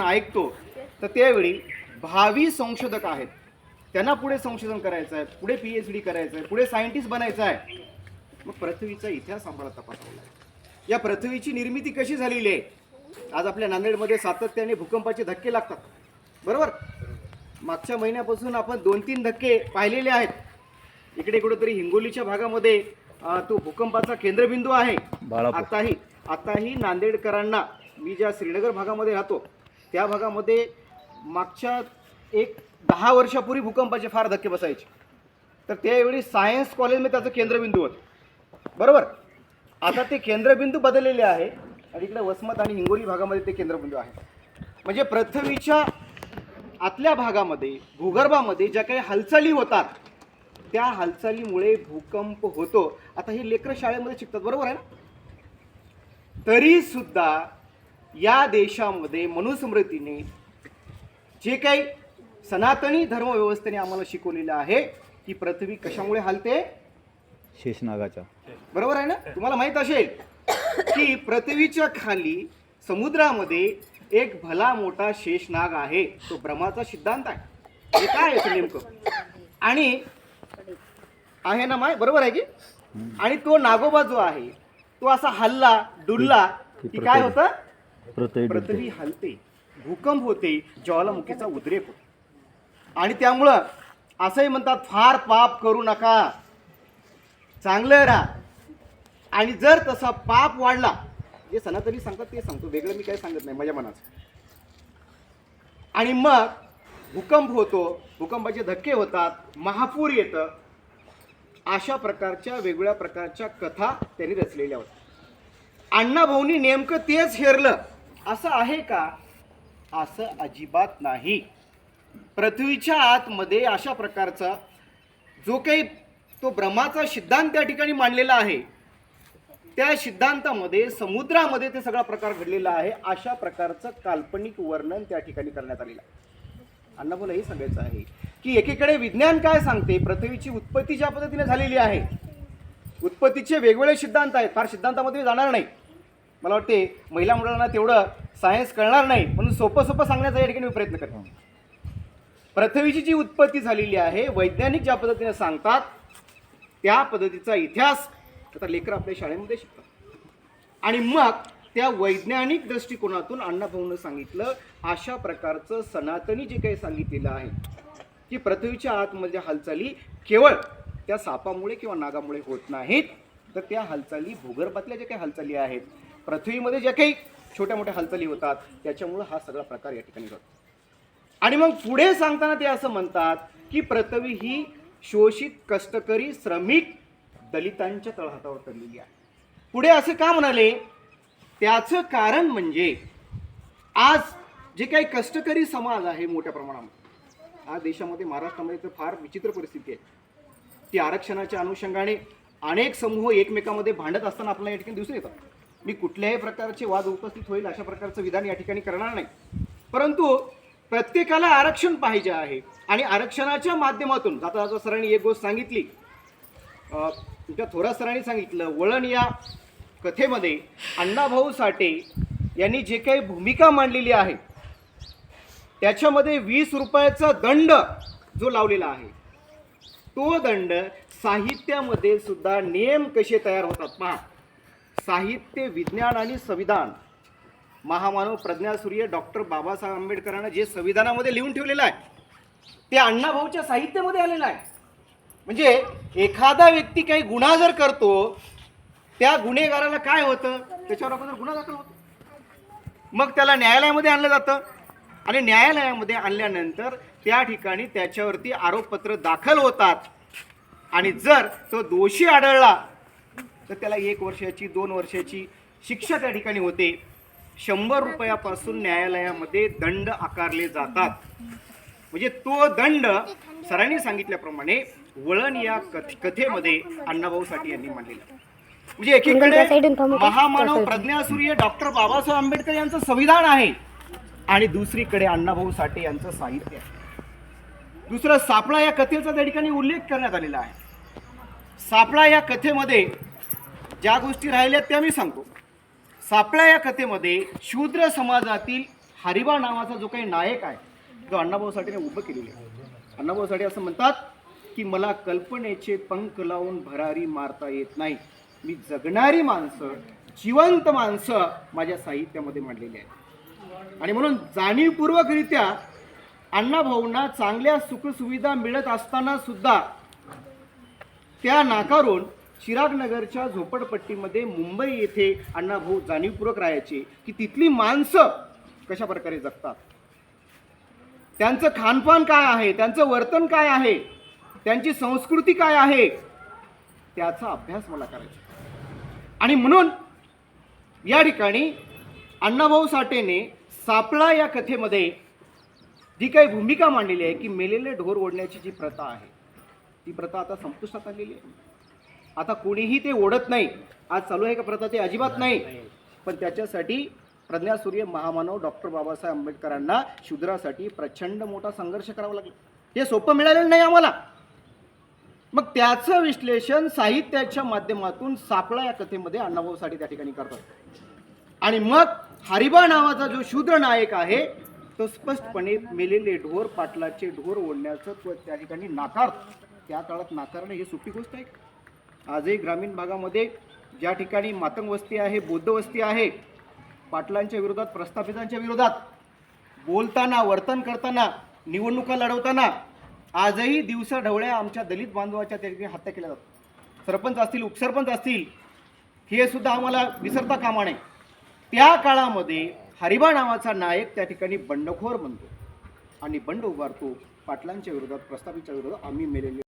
ऐकतो तर त्यावेळी भावी संशोधक आहेत. त्यांना पुढे संशोधन करायचं आहे पुढे पी एच डी करायचं आहे पुढे सायंटिस्ट बनायचं आहे. मग पृथ्वीचा इतिहास आम्हाला तपासावा लागेल. या पृथ्वीची निर्मिती कशी झालेली आहे? आज आपल्या नांदेडमध्ये सातत्याने भूकंपाचे धक्के लागतात. बरोबर? मागच्या महिन्यापासून आपण दोन तीन धक्के पाहिलेले आहेत. इकडे कुठेतरी हिंगोलीच्या भागामध्ये तो भूकंपाचा केंद्रबिंदू आहे. आताही आताही नांदेडकरांना मी ज्या श्रीनगर भागामध्ये राहतो त्या भागामध्ये मागच्या एक दहा वर्षापूर्वी भूकंपाचे फार धक्के बसायचे. तर त्यावेळी सायन्स कॉलेजमध्ये त्याचं केंद्रबिंदू होतं. बरोबर? आता ते केंद्रबिंदू बदललेले आहे आणि इकडे वसमत आणि हिंगोली भागामध्ये ते केंद्रबिंदू आहे. म्हणजे पृथ्वीच्या आतल्या भागामध्ये भूगर्भामध्ये ज्या काही हालचाली होतात त्या हालचालीमुळे भूकंप होतो. आता हे लेकरं शाळेमध्ये शिकतात बरोबर आहे ना? तरीसुद्धा या देशामध्ये मनुस्मृतीने जे काही सनातनी धर्मव्यवस्थेने आम्हाला शिकवलेलं आहे की पृथ्वी कशामुळे हालते? शेषनागाच्या. बरोबर आहे ना? तुम्हाला माहीत असेल की पृथ्वीच्या खाली समुद्रामध्ये एक भला मोठा शेषनाग आहे. तो ब्रह्माचा सिद्धांत आहे. हे काय आहे नेमकं? आणि आहे ना माय? बरोबर आहे की? आणि तो नागोबा जो आहे तो असा हल्ला डुलला की काय होतं? पृथ्वी पृथ्वी हलते भूकंप होते ज्वालामुखीचा उद्रेक होतो. आणि त्यामुळं असंही म्हणतात फार पाप करू नका. चांगलं राहा आणि जर तसा पाप वाढला जे सनातनी सांगतात ते सांगतो वेगळं मी काही सांगत नाही माझ्या मनाचं आणि मग भूकंप होतो भूकंपाचे धक्के होतात महापूर येतं. अशा प्रकारच्या वेगवेगळ्या प्रकारच्या कथा त्यांनी रचलेल्या होत्या. अण्णा भाऊनी नेमकं तेच हेरलं. असं आहे का? असं अजिबात नाही. पृथ्वीच्या आतमध्ये अशा प्रकारचा जो काही तो ब्रह्माचा सिद्धांत त्या ठिकाणी मांडलेला आहे त्या सिद्धांतामध्ये समुद्रामध्ये ते सगळा प्रकार घडलेला आहे अशा प्रकारचं काल्पनिक वर्णन त्या ठिकाणी करण्यात आलेलं आहे. अण्णाभाऊला हे सांगायचं आहे की एकीकडे विज्ञान काय सांगते? पृथ्वीची उत्पत्ती ज्या पद्धतीने झालेली आहे उत्पत्तीचे वेगवेगळे सिद्धांत आहेत. फार सिद्धांतामध्ये जाणार नाही. मला वाटते महिला मुलांना तेवढं सायन्स कळणार नाही म्हणून सोपं सोपं सांगण्याचा या ठिकाणी मी प्रयत्न करतो. पृथ्वीची जी उत्पत्ती झालेली आहे वैज्ञानिक ज्या पद्धतीने सांगतात त्या पद्धतीचा इतिहास आता लेकर आपल्या शाळेमध्ये शिकतात. आणि मग त्या वैज्ञानिक दृष्टिकोनातून अण्णाभाऊनं सांगितलं अशा प्रकारचं सनातनी जे काही सांगितलेलं आहे की पृथ्वीच्या आतमध्ये हालचाली केवळ त्या सापामुळे किंवा नागामुळे होत नाहीत तर त्या हालचाली भूगर्भातल्या ज्या काही हालचाली आहेत पृथ्वीमध्ये ज्या काही छोट्या मोठ्या हालचाली होतात त्याच्यामुळं हा सगळा प्रकार या ठिकाणी होतो आणि मग पुढे सांगताना ते असं म्हणतात की पृथ्वी ही शोषित कष्टकरी श्रमिक दलितांच्या तळहातावर पडलेली आहे. पुढे असं का म्हणाले? त्याचं कारण म्हणजे आज जे काही कष्टकरी समाज आहे मोठ्या प्रमाणामध्ये आज देशामध्ये महाराष्ट्रामध्ये तर फार विचित्र परिस्थिती आहे. ती आरक्षणाच्या अनुषंगाने अनेक समूह एकमेकामध्ये भांडत असताना आपल्याला या ठिकाणी दिसून येतात. मी कुठल्याही प्रकारचे वाद उपस्थित होईल अशा प्रकारचं विधान या ठिकाणी करणार नाही. परंतु प्रत्येकाला आरक्षण पाहिजे आहे आणि आरक्षणाच्या माध्यमातून जाता जाता सरांनी एक गोष्ट सांगितली. तुमच्या थोरात सरांनी सांगितलं वळण या कथेमध्ये अण्णाभाऊ साठे यांनी जे काही भूमिका मांडलेली आहे त्याच्यामध्ये वीस रुपयाचा दंड जो लावलेला आहे तो दंड साहित्यामध्ये सुद्धा नियम कसे तयार होतात पहा. साहित्य विज्ञान आणि संविधान. महामानव प्रज्ञासूर्य डॉक्टर बाबासाहेब आंबेडकरांना जे संविधानामध्ये लिहून ठेवलेलं आहे ते अण्णाभाऊच्या साहित्यामध्ये आलेलं आहे. म्हणजे एखादा व्यक्ती काही गुन्हा जर करतो त्या गुन्हेगाराला काय होतं? त्याच्यावर अगोदर गुन्हा दाखल होतो. मग त्याला न्यायालयामध्ये आणलं जातं. आणि न्यायालयामध्ये आणल्यानंतर त्या ठिकाणी त्याच्यावरती आरोपपत्र दाखल होतात. आणि जर तो दोषी आढळला तर त्याला एक वर्षाची दोन वर्षाची शिक्षा त्या ठिकाणी होते. शंभर रुपयापासून न्यायालयामध्ये दंड आकारले जातात. म्हणजे तो दंड सरांनी सांगितल्याप्रमाणे वळण या कथ कथेमध्ये अण्णाभाऊ साठे यांनी मांडलेला. म्हणजे एकीकडे महामानव प्रज्ञासूर्य डॉक्टर बाबासाहेब आंबेडकर यांचं संविधान आहे आणि दुसरीकडे अण्णाभाऊ साठे यांचं साहित्य आहे. दुसरं सापळा या कथेचा त्या ठिकाणी उल्लेख करण्यात आलेला आहे. सापळा या कथेमध्ये ज्या गोष्टी राहिल्या त्या मी सांगतो. सापळा या कथेमध्ये शूद्र समाजातील हरिबा नावाचा जो काही नायक आहे जो अण्णाभाऊ साठेने उभं केलेले आहे. अण्णाभाऊ साठे असं म्हणतात की मला कल्पनेचे पंख लावून भरारी मारता येत नाही. मी जगणारी माणसं जिवंत माणसं माझ्या साहित्यामध्ये मांडलेली आहेत. आणि म्हणून जाणीवपूर्वकरित्या अण्णाभाऊंना चांगल्या सुखसुविधा मिळत असताना सुद्धा त्या नाकारून चिरागनगरच्या झोपडपट्टीमध्ये मुंबई येथे अण्णाभाऊ जाणीवपूर्वक राहायचे. की तिथली माणसं कशा प्रकारे जगतात? त्यांचं खानपान काय आहे? त्यांचं वर्तन काय आहे? त्यांची संस्कृती काय आहे? त्याचा अभ्यास मला करायचा आणि म्हणून या ठिकाणी अण्णाभाऊ साठेने सापळा या कथेमध्ये जी काही भूमिका मांडलेली आहे की मेलेले ढोर ओढण्याची जी प्रथा आहे ती प्रथा आता संपुष्टात आलेली आहे. आता कोणीही ते ओढत नाही. आज चालू आहे का प्रथा ते अजिबात नाही पण त्याच्यासाठी प्रज्ञासूर्य महामानव डॉक्टर बाबासाहेब आंबेडकरांना शूद्रासाठी प्रचंड मोठा संघर्ष करावा लागला. हे सोपं मिळालेलं नाही आम्हाला. मग त्याचं विश्लेषण साहित्याच्या माध्यमातून सापळा या कथेमध्ये अण्णाभाऊ साठे त्या ठिकाणी करतात. आणि मग हरिबा नावाचा जो शूद्र नायक आहे तो स्पष्टपणे मेलेले ढोर पाटलाचे ढोर ओढण्याचं त्या ठिकाणी नाकारतो. त्या काळात नाकारणं ही सोपी गोष्ट आहे का? आजही ग्रामीण भागामध्ये ज्या ठिकाणी मातंग वस्ती आहे बौद्ध वस्ती आहे पाटलांच्या विरोधात प्रस्थापितांच्या विरोधात बोलताना वर्तन करताना निवडणुका लढवताना आजही दिवसा ढवळ्या आमच्या दलित बांधवाच्या त्या ठिकाणी हत्या केल्या जातात. सरपंच असतील उपसरपंच असतील हे सुद्धा आम्हाला विसरता कामा नये. त्या काळामध्ये हरिबा नावाचा नायक त्या ठिकाणी बंडखोर बनतो आणि बंड उभारतो. पाटलांच्या विरोधात प्रस्थापितच्या विरोधात आम्ही मेलेले